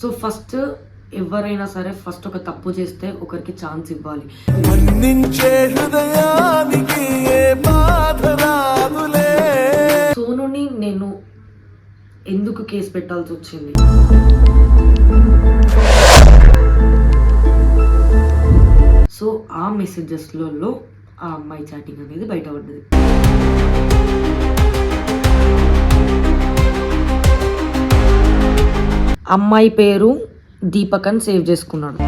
So first ఎవరైనా సరే first ఒక తప్పు చేస్తే ఒకరికి ఛాన్స్ ఇవ్వాలి. సోనుని నేను ఎందుకు కేసు పెట్టాల్సి వచ్చింది? సో ఆ మెసేజెస్లలో ఆ అమ్మాయి చాటింగ్ అనేది బయటపడ్డది. అమ్మాయి పేరు దీపక్ అని సేవ్ చేసుకున్నాడు.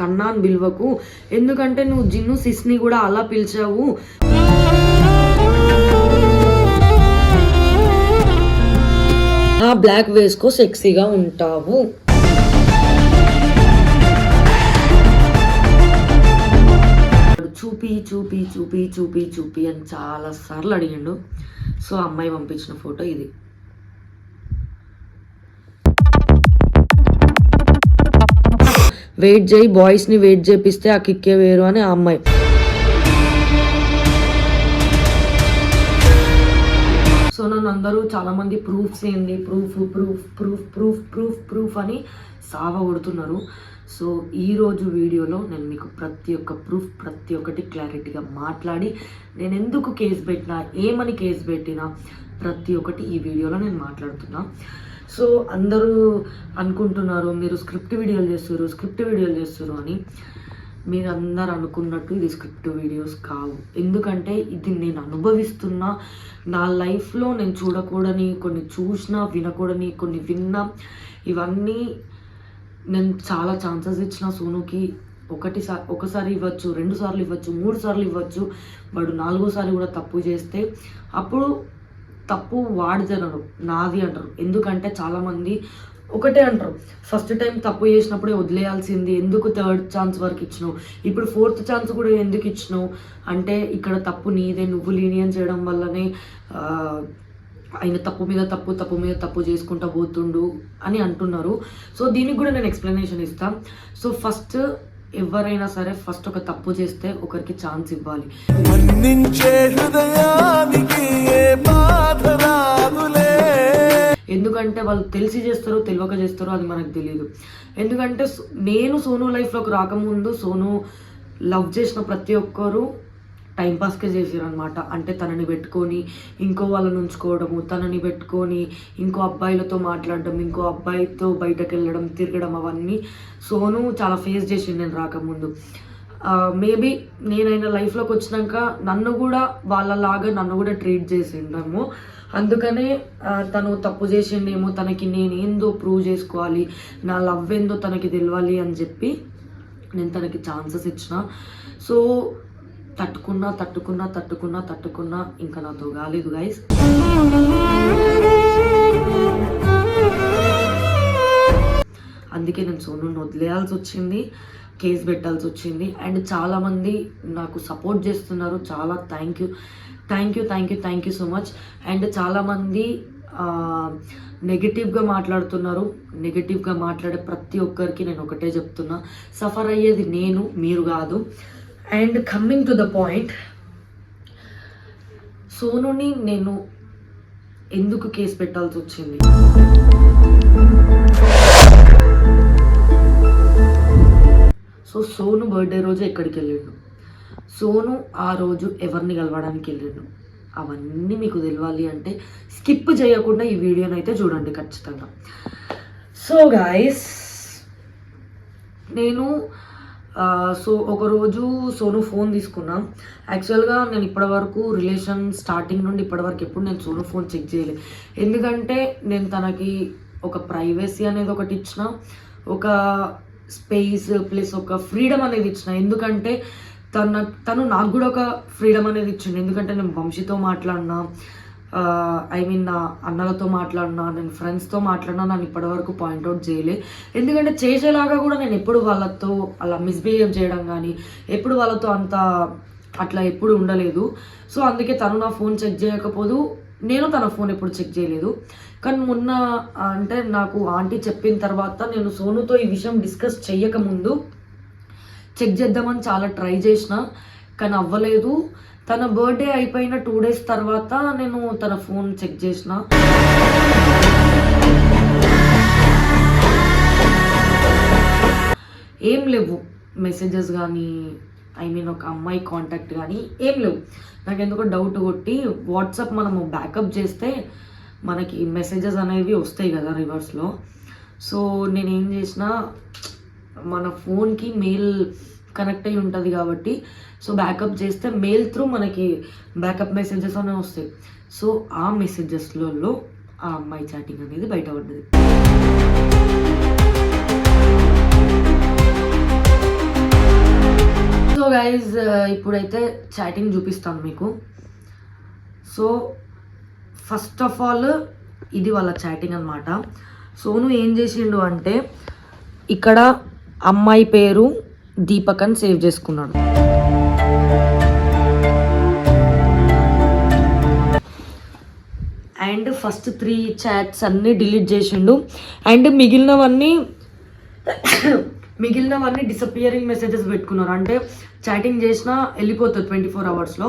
కన్నాన్ బిల్వకు ఎందుకంటే నువ్వు జిన్ను సిస్ని కూడా అలా పిలిచావు. ఆ బ్లాక్ వేసుకో సెక్సీగా ఉంటావు. చూపి చూపి చూపి చూపి చూపి అని చాలా సార్లు అడిగిండు. సో అమ్మాయి పంపించిన ఫోటో ఇది. వెయిట్ చేయి బాయ్స్ని వెయిట్ చేపిస్తే ఆ కిక్కే వేరు అని ఆ అమ్మాయి. సో నన్ను అందరూ చాలామంది ప్రూఫ్స్ ఏంది? Proof proof proof proof proof proof అని సావ కొడుతున్నారు. సో ఈరోజు వీడియోలో నేను మీకు ప్రతి ఒక్క ప్రూఫ్ ప్రతి ఒక్కటి క్లారిటీగా మాట్లాడి నేను ఎందుకు కేసు పెట్టినా ఏమని కేసు పెట్టినా ప్రతి ఒక్కటి ఈ వీడియోలో నేను మాట్లాడుతున్నా. సో అందరూ అనుకుంటున్నారు మీరు స్క్రిప్ట్ వీడియోలు చేస్తారు స్క్రిప్ట్ వీడియోలు చేస్తారు అని. మీరు అందరు అనుకున్నట్టు ఇది స్క్రిప్ట్ వీడియోస్ కావు. ఎందుకంటే ఇది నేను అనుభవిస్తున్న నా లైఫ్లో నేను చూడకూడని కొన్ని చూసినా వినకూడని కొన్ని విన్నా ఇవన్నీ నేను చాలా ఛాన్సెస్ ఇచ్చిన సోనుకి ఒకటి సార్ ఒకసారి ఇవ్వచ్చు రెండు సార్లు ఇవ్వచ్చు మూడు సార్లు ఇవ్వచ్చు వాడు నాలుగోసారి కూడా తప్పు చేస్తే అప్పుడు తప్పు వాడితే అనరు నాది అంటారు. ఎందుకంటే చాలామంది ఒకటే అంటారు ఫస్ట్ టైం తప్పు చేసినప్పుడే వదిలేయాల్సింది ఎందుకు థర్డ్ ఛాన్స్ వరకు ఇచ్చినావు? ఇప్పుడు ఫోర్త్ ఛాన్స్ కూడా ఎందుకు ఇచ్చినావు? అంటే ఇక్కడ తప్పు నీదే నువ్వు లీనియన్ చేయడం వల్లనే ఆయన తప్పు మీద తప్పు తప్పు మీద తప్పు చేసుకుంటా పోతుండు అని అంటున్నారు. సో దీనికి కూడా నేను ఎక్స్ప్లెనేషన్ ఇస్తాను సో ఫస్ట్ ఎవరైనా సరే ఫస్ట్ ఒక తప్పు చేస్తే ఒకరికి ఛాన్స్ ఇవ్వాలి. ఎందుకంటే వాళ్ళు తెలిసి చేస్తారో తెలియక చేస్తారో అది మనకు తెలియదు ఎందుకంటే నేను సోను లైఫ్లోకి రాకముందు సోను లవ్ చేసిన ప్రతి ఒక్కరు టైంపాస్కే చేసారు అనమాట అంటే తనని పెట్టుకొని ఇంకో వాళ్ళని ఉంచుకోవడము తనని పెట్టుకొని ఇంకో అబ్బాయిలతో మాట్లాడడం ఇంకో అబ్బాయితో బయటకు వెళ్ళడం తిరగడం అవన్నీ సోను చాలా ఫేస్ చేసింది నేను రాకముందు. మేబీ నేనైనా లైఫ్లోకి వచ్చినాక నన్ను కూడా వాళ్ళలాగా నన్ను కూడా ట్రీట్ చేసిండము. అందుకనే తను తప్పు చేసిండేమో తనకి నేను ఏందో ప్రూవ్ చేసుకోవాలి నా లవ్ ఏందో తనకి తెలియాలి అని చెప్పి నేను తనకి ఛాన్సెస్ ఇచ్చిన. సో తట్టుకున్నా తట్టుకున్నా తట్టుకున్నా తట్టుకున్నా ఇంకా నాతో కాలేదు గైస్ అందుకే నేను సోనుని వదిలేయాల్సి వచ్చింది కేసు పెట్టాల్సి వచ్చింది. అండ్ చాలామంది నాకు సపోర్ట్ చేస్తున్నారు. చాలా thank you thank you thank you thank you so much and చాలామంది నెగిటివ్గా మాట్లాడుతున్నారు. నెగిటివ్గా మాట్లాడే ప్రతి ఒక్కరికి నేను ఒకటే చెప్తున్నా. సఫర్ అయ్యేది నేను మీరు కాదు. And coming to the point సోనుని నేను ఎందుకు కేసు పెట్టాల్సి వచ్చింది? సో సోను బర్త్డే రోజు ఎక్కడికి వెళ్ళిండు? సోను ఆ రోజు ఎవరిని కలవడానికి వెళ్ళిండు? అవన్నీ మీకు తెలియాలి అంటే స్కిప్ చేయకుండా ఈ వీడియోని అయితే చూడండి ఖచ్చితంగా. సో గాయస్ నేను సో ఒకరోజు సోను ఫోన్ తీసుకున్నా. యాక్చువల్గా నేను ఇప్పటివరకు రిలేషన్ స్టార్టింగ్ నుండి ఇప్పటివరకు ఎప్పుడు నేను సోను ఫోన్ చెక్ చేయలేదు ఎందుకంటే నేను తనకి ఒక ప్రైవసీ అనేది ఒకటి ఇచ్చిన ఒక స్పేస్ ప్లస్ ఒక ఫ్రీడమ్ అనేది ఇచ్చిన. ఎందుకంటే తన తను నాకు కూడా ఒక ఫ్రీడమ్ అనేది ఇచ్చింది ఎందుకంటే నేను వంశీతో మాట్లాడినా ఐ మీన్ నా అన్నలతో మాట్లాడినా నేను ఫ్రెండ్స్తో మాట్లాడినా నన్ను ఇప్పటివరకు పాయింట్అవుట్ చేయలే. ఎందుకంటే చేసేలాగా కూడా నేను ఎప్పుడు వాళ్ళతో అలా మిస్బిహేవ్ చేయడం కానీ ఎప్పుడు వాళ్ళతో అంత అట్లా ఎప్పుడు ఉండలేదు. సో అందుకే తను నా ఫోన్ చెక్ చేయకపోదు నేను తన ఫోన్ ఎప్పుడు చెక్ చేయలేదు. కానీ మొన్న అంటే నాకు ఆంటీ చెప్పిన తర్వాత నేను సోనుతో ఈ విషయం డిస్కస్ చేయకముందు చెక్ చేద్దామని చాలా ట్రై చేసిన కానీ అవ్వలేదు. తన బర్త్డే అయిపోయిన టూ డేస్ తర్వాత నేను తన ఫోన్ చెక్ చేసిన. ఏం లేవు. మెసేజెస్ కానీ ఐ మీన్ ఒక అమ్మాయి కాంటాక్ట్ కానీ ఏం లేవు. నాకు ఎందుకో డౌట్ కొట్టి వాట్సాప్ మనము బ్యాకప్ చేస్తే మనకి మెసేజెస్ అనేవి వస్తాయి కదా రివర్స్లో సో నేను ఏం చేసిన మన ఫోన్కి మెయిల్ కనెక్ట్ అయి ఉంటుంది కాబట్టి సో బ్యాకప్ చేస్తే మెయిల్ త్రూ మనకి బ్యాకప్ మెసేజెస్ అనేవి వస్తాయి. సో ఆ మెసేజెస్లలో ఆ అమ్మాయి చాటింగ్ అనేది బయటపడ్డది. సో గైజ్ ఇప్పుడైతే చాటింగ్ చూపిస్తాను మీకు. సో ఫస్ట్ ఆఫ్ ఆల్ ఇది వాళ్ళ చాటింగ్ అనమాట సోను ఏం చేసిండు అంటే ఇక్కడ అమ్మాయి పేరు దీపక్ అని సేవ్ చేసుకున్నాడు. అండ్ ఫస్ట్ త్రీ చాట్స్ అన్నీ డిలీట్ చేసిండు. అండ్ మిగిలినవన్నీ మిగిలినవన్నీ డిసపియరింగ్ మెసేజెస్ పెట్టుకున్నారు. అంటే చాటింగ్ చేసినా వెళ్ళిపోతుంది ట్వంటీ ఫోర్ అవర్స్లో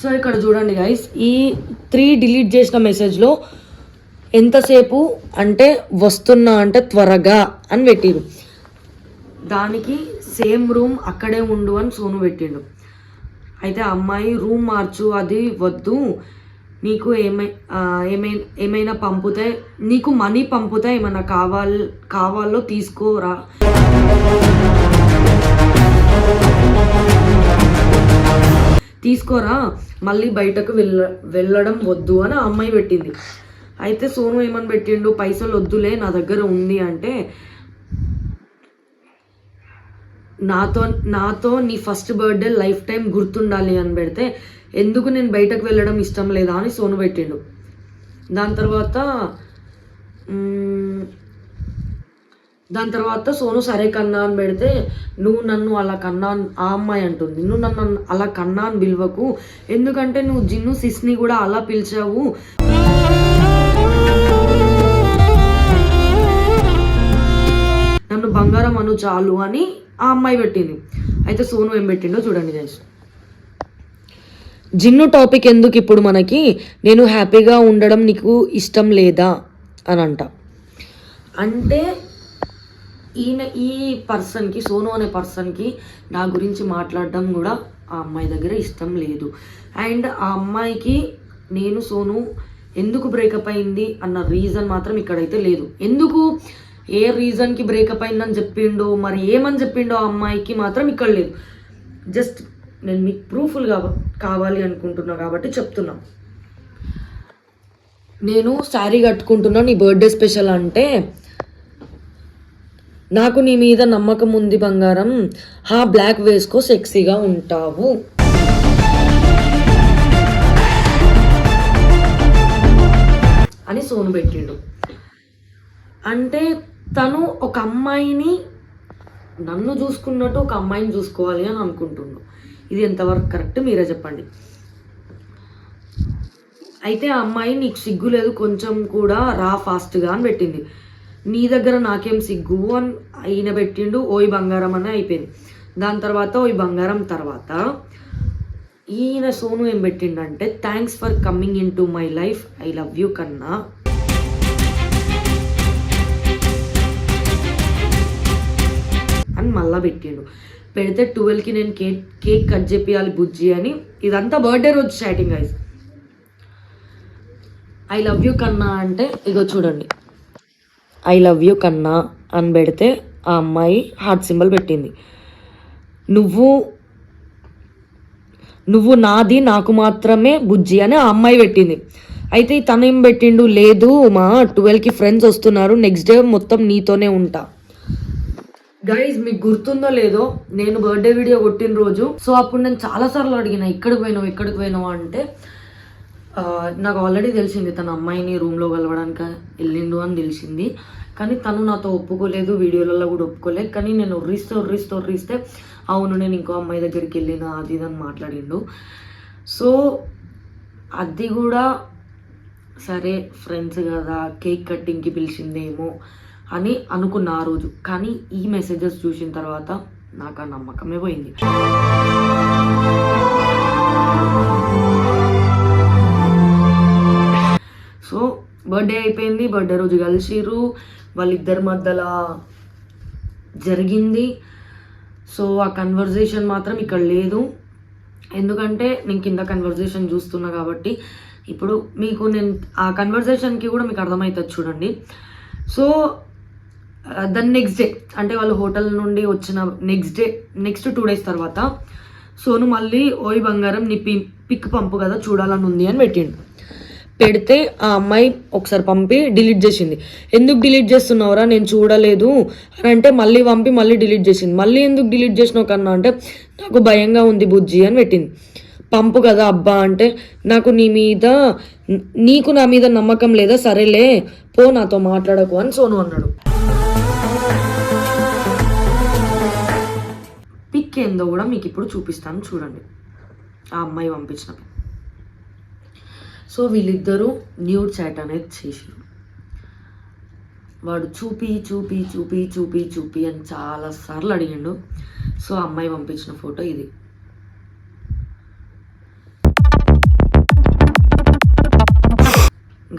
సో ఇక్కడ చూడండి గైస్ ఈ త్రీ డిలీట్ చేసిన మెసేజ్లో ఎంతసేపు అంటే వస్తున్నా అంటే త్వరగా అని పెట్టిరు. దానికి సేమ్ రూమ్ అక్కడే ఉండు అని సోను పెట్టిండు. అయితే అమ్మాయి రూమ్ మార్చు అది వద్దు. నీకు ఏమై ఏమై ఏమైనా పంపుతే నీకు మనీ పంపుతే ఏమైనా కావాల్ కావాలో తీసుకోరా. తీసుకోరా. మళ్ళీ బయటకు వెళ్ళ వెళ్ళడం వద్దు అని ఆ అమ్మాయి పెట్టింది. అయితే సోను ఏమని పెట్టిండు పైసలు వద్దులే నా దగ్గర ఉంది అంటే నాతో నాతో నీ ఫస్ట్ బర్త్డే లైఫ్ టైం గుర్తుండాలి అని పెడితే ఎందుకు నేను బయటకు వెళ్ళడం ఇష్టం లేదా అని సోను పెట్టిండు. దాని తర్వాత దాని తర్వాత సోను సరే కన్నా అని పెడితే నువ్వు నన్ను అలా కన్నా ఆ అమ్మాయి అంటుంది నువ్వు నన్ను అలా కన్నా అని పిలవకు. ఎందుకంటే నువ్వు జిన్ను సిస్ని కూడా అలా పిలిచావు. నన్ను బంగారం అను చాలు అని ఆ అమ్మాయి పెట్టింది. అయితే సోను ఏం పెట్టిండో చూడండి గైస్ జిన్ను టాపిక్ ఎందుకు ఇప్పుడు మనకి? నేను హ్యాపీగా ఉండడం నీకు ఇష్టం లేదా? అని అంట అంటే ఈయన ఈ పర్సన్కి సోను అనే పర్సన్కి నా గురించి మాట్లాడడం కూడా ఆ అమ్మాయి దగ్గర ఇష్టం లేదు. అండ్ ఆ అమ్మాయికి నేను సోను ఎందుకు బ్రేకప్ అయింది అన్న రీజన్ మాత్రం ఇక్కడైతే లేదు. ఎందుకు? ఏ రీజన్కి బ్రేకప్ అయిందని చెప్పిండో మరి ఏమని చెప్పిండో ఆ అమ్మాయికి మాత్రం ఇక్కడ లేదు. జస్ట్ నేను మీకు ప్రూఫ్లు కావ కావాలి అనుకుంటున్నా కాబట్టి చెప్తున్నా. నేను శారీ కట్టుకుంటున్నా నీ బర్త్డే స్పెషల్ అంటే నాకు నీ మీద నమ్మకం ఉంది బంగారం హా బ్లాక్ వేసుకో సెక్సీగా ఉంటావు. అని సోను పెట్టిండు. అంటే తను ఒక అమ్మాయిని నన్ను చూసుకున్నట్టు ఒక అమ్మాయిని చూసుకోవాలి అని అనుకుంటుండు. ఇది ఎంతవరకు కరెక్ట్ మీరే చెప్పండి. అయితే ఆ అమ్మాయి నీకు సిగ్గు లేదు కొంచెం కూడా రా ఫాస్ట్గా అని పెట్టింది. నీ దగ్గర నాకేం సిగ్గు అని ఈయన పెట్టిండు ఓయ్ బంగారం అని అయిపోయింది. దాని తర్వాత ఓయ్ బంగారం తర్వాత ఈయన సోను ఏం పెట్టిండంటే thanks for coming in to my life I love you కన్నా. అని మళ్ళా పెట్టిండు. పెడితే ట్వెల్వ్కి నేను కేక్ కేక్ కట్ చేపియాలి బుజ్జి అని. ఇదంతా బర్త్డే రోజు starting guys I love you కన్నా అంటే ఇగో చూడండి. ఐ లవ్ యూ కన్నా అని పెడితే ఆ అమ్మాయి హార్ట్ సింబల్ పెట్టింది. నువ్వు నువ్వు నాది నాకు మాత్రమే బుజ్జి అని ఆ అమ్మాయి పెట్టింది. అయితే తను ఏం పెట్టిండు? లేదు మా ట్వెల్వ్కి ఫ్రెండ్స్ వస్తున్నారు. నెక్స్ట్ డే మొత్తం నీతోనే ఉంటా. గైజ్ మీకు గుర్తుందో లేదో నేను బర్త్డే వీడియో కొట్టిన రోజు సో అప్పుడు నేను చాలా సార్లు అడిగిన ఎక్కడికి పోయినావు ఎక్కడికి పోయినావు? అంటే నాకు ఆల్రెడీ తెలిసింది తన అమ్మాయిని రూమ్లో కలవడానికి వెళ్ళిండు అని తెలిసింది. కానీ తను నాతో ఒప్పుకోలేదు వీడియోలలో కూడా ఒప్పుకోలేదు. కానీ నేను ఒర్రిస్తే ఒర్రిస్తే ఒర్రిస్తే అవును నేను ఇంకో అమ్మాయి దగ్గరికి వెళ్ళిన అది ఇది అని మాట్లాడిండు. సో అది కూడా సరే ఫ్రెండ్స్ కదా కేక్ కట్టింగ్కి పిలిచిందేమో అని అనుకున్న ఆ రోజు. కానీ ఈ మెసేజెస్ చూసిన తర్వాత నాకు ఆ నమ్మకమే పోయింది. సో బర్త్డే అయిపోయింది. బర్త్డే రోజు కలిసిరు వాళ్ళిద్దరి మధ్యలో జరిగింది. సో ఆ కన్వర్జేషన్ మాత్రం ఇక్కడ లేదు. ఎందుకంటే నేను కింద కన్వర్జేషన్ చూస్తున్నా కాబట్టి ఇప్పుడు మీకు నేను ఆ కన్వర్జేషన్కి కూడా మీకు అర్థమవుతుంది చూడండి. సో దాని నెక్స్ట్ డే అంటే వాళ్ళు హోటల్ నుండి వచ్చిన next day next two days తర్వాత సోను మళ్ళీ ఓయ్ బంగారం నీ పి పిక్ పంపు కదా చూడాలని ఉంది అని పెట్టిండు. పెడితే ఆ అమ్మాయి ఒకసారి పంపి డిలీట్ చేసింది. ఎందుకు డిలీట్ చేస్తున్నావురా? నేను చూడలేదు అని అంటే మళ్ళీ పంపి మళ్ళీ డిలీట్ చేసింది. మళ్ళీ ఎందుకు డిలీట్ చేసినావు కన్నా? అంటే నాకు భయంగా ఉంది బుజ్జి అని పెట్టింది. పంపు కదా అబ్బా అంటే నాకు నీ మీద నీకు నా మీద నమ్మకం లేదా సరేలే పో నాతో మాట్లాడకు అని సోను అన్నాడు. పిక్ ఏందో కూడా మీకు ఇప్పుడు చూపిస్తాను చూడండి. ఆ అమ్మాయి పంపించిన సో వీళ్ళిద్దరూ న్యూడ్ చాట్ అనేది చేసారు వాడు చూపి చూపి చూపి చూపి చూపి అని చాలా సార్లు అడిగిండు. సో అమ్మాయి పంపించిన ఫోటో ఇది.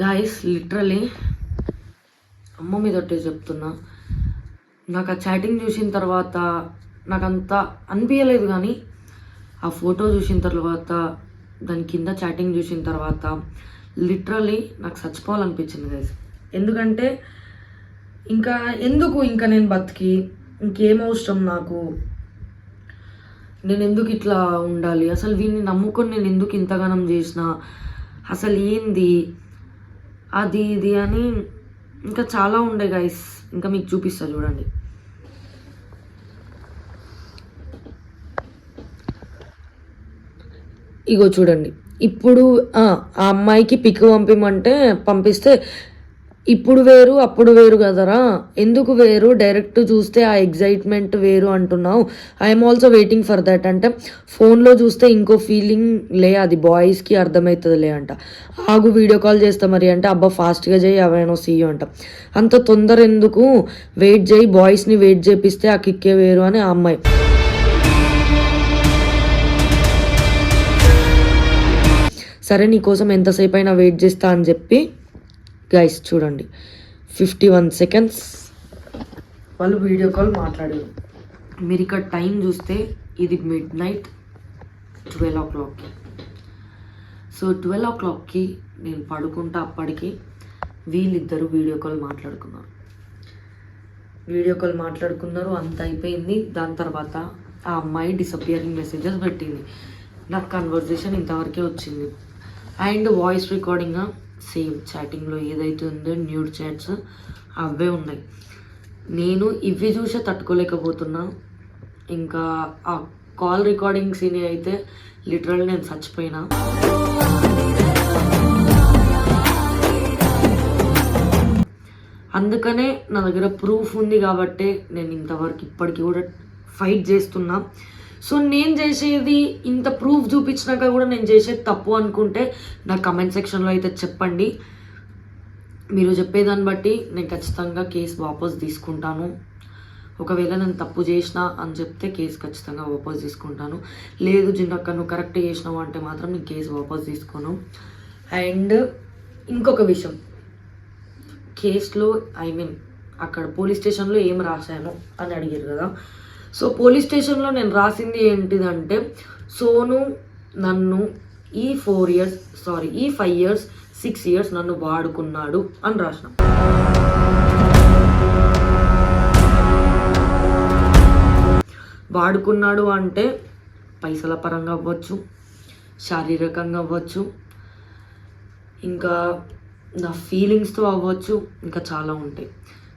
గాయస్ లిటరలీ అమ్మ మీద ఒట్టే చెప్తున్నా. నాకు ఆ చాటింగ్ చూసిన తర్వాత నాకంత అనిపించలేదు కానీ ఆ ఫోటో చూసిన తర్వాత దాని కింద చాటింగ్ చూసిన తర్వాత లిటరలీ నాకు చచ్చిపోవాలనిపించింది గైస్ ఎందుకంటే ఇంకా ఎందుకు ఇంకా నేను బతికి ఇంకేం అవసరం నాకు? నేను ఎందుకు ఇట్లా ఉండాలి? అసలు వీడిని నమ్ముకొని నేను ఎందుకు ఇంతగానం చేసిన? అసలు ఏంది? అది ఇది అని ఇంకా చాలా ఉండే గైస్ ఇంకా మీకు చూపిస్తా చూడండి. ఇగో చూడండి. ఇప్పుడు ఆ అమ్మాయికి పిక్ పంపిమంటే పంపిస్తే ఇప్పుడు వేరు అప్పుడు వేరు కదరా? ఎందుకు వేరు? డైరెక్ట్ చూస్తే ఆ ఎగ్జైట్మెంట్ వేరు అంటున్నావు. I'm also waiting for that అంటే ఫోన్లో చూస్తే ఇంకో ఫీలింగ్ లే అది బాయ్స్కి అర్థమవుతుంది లే అంట. ఆగు వీడియో కాల్ చేస్తా మరి అంటే అబ్బా ఫాస్ట్గా చేయి అవేనో సీయో అంట. అంత తొందర ఎందుకు? వెయిట్ చేయి బాయ్స్ని వెయిట్ చేపిస్తే ఆ కిక్కే వేరు అని ఆ అమ్మాయి. సరే నీకోసం ఎంతసేపు అయినా వెయిట్ చేస్తా అని చెప్పి గైస్ చూడండి. ఫిఫ్టీ వన్ సెకండ్స్ వాళ్ళు వీడియో కాల్ మాట్లాడారు. మీరు ఇక్కడ టైం చూస్తే ఇది మిడ్ నైట్ ట్వెల్వ్ ఓ క్లాక్కి సో ట్వెల్వ్ ఓ క్లాక్కి నేను పడుకుంటా అప్పటికి వీళ్ళిద్దరూ వీడియో కాల్ మాట్లాడుకున్నారు. వీడియో కాల్ మాట్లాడుకున్నారు అంత అయిపోయింది. దాని తర్వాత ఆ అమ్మాయి డిసపియరింగ్ మెసేజెస్ పెట్టింది. నాకు కన్వర్జేషన్ ఇంతవరకే వచ్చింది. అండ్ వాయిస్ రికార్డింగ్ సేమ్ చాటింగ్లో ఏదైతే ఉందో న్యూడ్ చాట్స్ అవే ఉన్నాయి. నేను ఇవి చూసే తట్టుకోలేకపోతున్నా. ఇంకా ఆ కాల్ రికార్డింగ్ సీన్ అయితే లిటరల్ నేను చచ్చిపోయినా. అందుకనే నా దగ్గర ప్రూఫ్ ఉంది కాబట్టి నేను ఇంతవరకు ఇప్పటికీ కూడా ఫైట్ చేస్తున్నా. సో నేను చేసేది ఇంత ప్రూఫ్ చూపించినాక కూడా నేను చేసేది తప్పు అనుకుంటే నా కమెంట్ సెక్షన్లో అయితే చెప్పండి. మీరు చెప్పేదాన్ని బట్టి నేను ఖచ్చితంగా కేసు వాపస్ తీసుకుంటాను. ఒకవేళ నేను తప్పు చేసిన అని చెప్తే కేసు ఖచ్చితంగా వాపస్ తీసుకుంటాను. లేదు జిన్నక్క నువ్వు కరెక్ట్ చేసినావు అంటే మాత్రం నేను కేసు వాపస్ తీసుకోను. అండ్ ఇంకొక విషయం. కేసులో ఐ మీన్ అక్కడ పోలీస్ స్టేషన్లో ఏం రాశాను అని అడిగారు కదా. సో పోలీస్ స్టేషన్లో నేను రాసింది ఏంటిదంటే సోను నన్ను ఈ ఫోర్ ఇయర్స్ సారీ ఈ ఫైవ్ ఇయర్స్ సిక్స్ ఇయర్స్ నన్ను వాడుకున్నాడు అని రాసిన. వాడుకున్నాడు అంటే పైసల పరంగా అవ్వచ్చు శారీరకంగా అవ్వచ్చు ఇంకా నా ఫీలింగ్స్తో అవ్వచ్చు ఇంకా చాలా ఉంటాయి.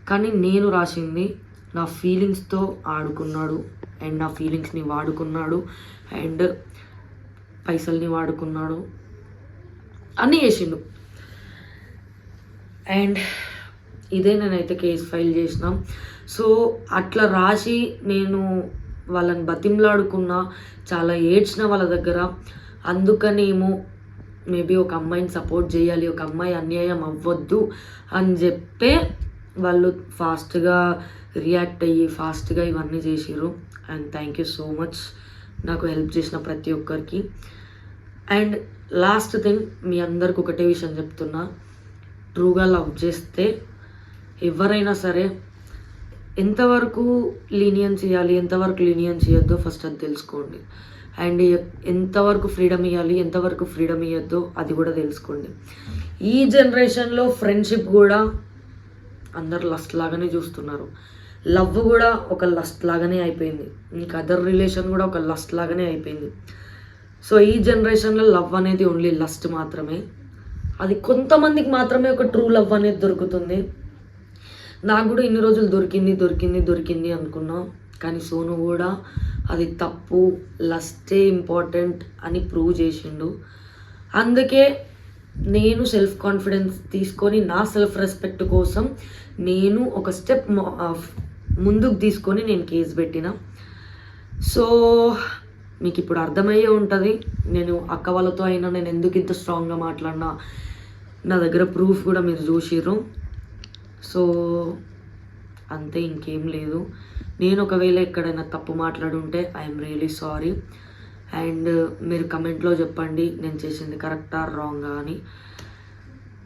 కానీ నేను రాసింది నా ఫీలింగ్స్తో ఆడుకున్నాడు అండ్ నా ఫీలింగ్స్ని వాడుకున్నాడు అండ్ పైసల్ని వాడుకున్నాడు. అన్నీ చేసిండు. అండ్ ఇదే నేనైతే కేసు ఫైల్ చేసిన. సో అట్లా రాసి నేను వాళ్ళని బతిమలాడుకున్నా చాలా ఏడ్చిన వాళ్ళ దగ్గర. అందుకనేమో మేబీ ఒక అమ్మాయిని సపోర్ట్ చేయాలి ఒక అమ్మాయి అన్యాయం అవ్వద్దు అని చెప్పే వాళ్ళు ఫాస్ట్గా రియాక్ట్ అయ్యి ఫాస్ట్గా ఇవన్నీ చేసిర్రు. And thank you so much నాకు హెల్ప్ చేసిన ప్రతి ఒక్కరికి. అండ్ లాస్ట్ థింగ్ మీ అందరికి ఒకటే విషయం చెప్తున్నా. ట్రూగా లవ్ చేస్తే ఎవరైనా సరే ఎంతవరకు లీనియన్స్ ఇవ్వాలి ఎంతవరకు లీనియన్స్ ఇవ్వద్దో ఫస్ట్ అది తెలుసుకోండి. అండ్ ఎంతవరకు ఫ్రీడమ్ ఇవ్వాలి ఎంతవరకు ఫ్రీడమ్ ఇవ్వద్దో అది కూడా తెలుసుకోండి. ఈ జనరేషన్లో ఫ్రెండ్షిప్ కూడా అందరు లస్ట్ లాగానే చూస్తున్నారు. లవ్ కూడా ఒక లస్ట్ లాగానే అయిపోయింది. ఇంకా అదర్ రిలేషన్ కూడా ఒక లస్ట్ లాగానే అయిపోయింది. సో ఈ జనరేషన్లో లవ్ అనేది ఓన్లీ లస్ట్ మాత్రమే. అది కొంతమందికి మాత్రమే ఒక ట్రూ లవ్ అనేది దొరుకుతుంది. నాకు కూడా ఇన్ని రోజులు దొరికింది దొరికింది దొరికింది అనుకున్నాం. కానీ సోను కూడా అది తప్పు లస్టే ఇంపార్టెంట్ అని ప్రూవ్ చేసిండు. అందుకే నేను సెల్ఫ్ కాన్ఫిడెన్స్ తీసుకొని నా సెల్ఫ్ రెస్పెక్ట్ కోసం నేను ఒక స్టెప్ ముందుకు తీసుకొని నేను కేసు పెట్టిన. సో మీకు ఇప్పుడు అర్థమయ్యే ఉంటుంది. నేను అక్క వాళ్ళతో అయినా నేను ఎందుకు ఇంత స్ట్రాంగ్గా మాట్లాడినా నా దగ్గర ప్రూఫ్ కూడా మీరు చూసిర్రు. సో అంతే ఇంకేం లేదు. నేను ఒకవేళ ఎక్కడైనా తప్పు మాట్లాడుంటే ఐఎమ్ రియలీ సారీ అండ్ మీరు కమెంట్లో చెప్పండి నేను చేసింది కరెక్టా రాంగా అని.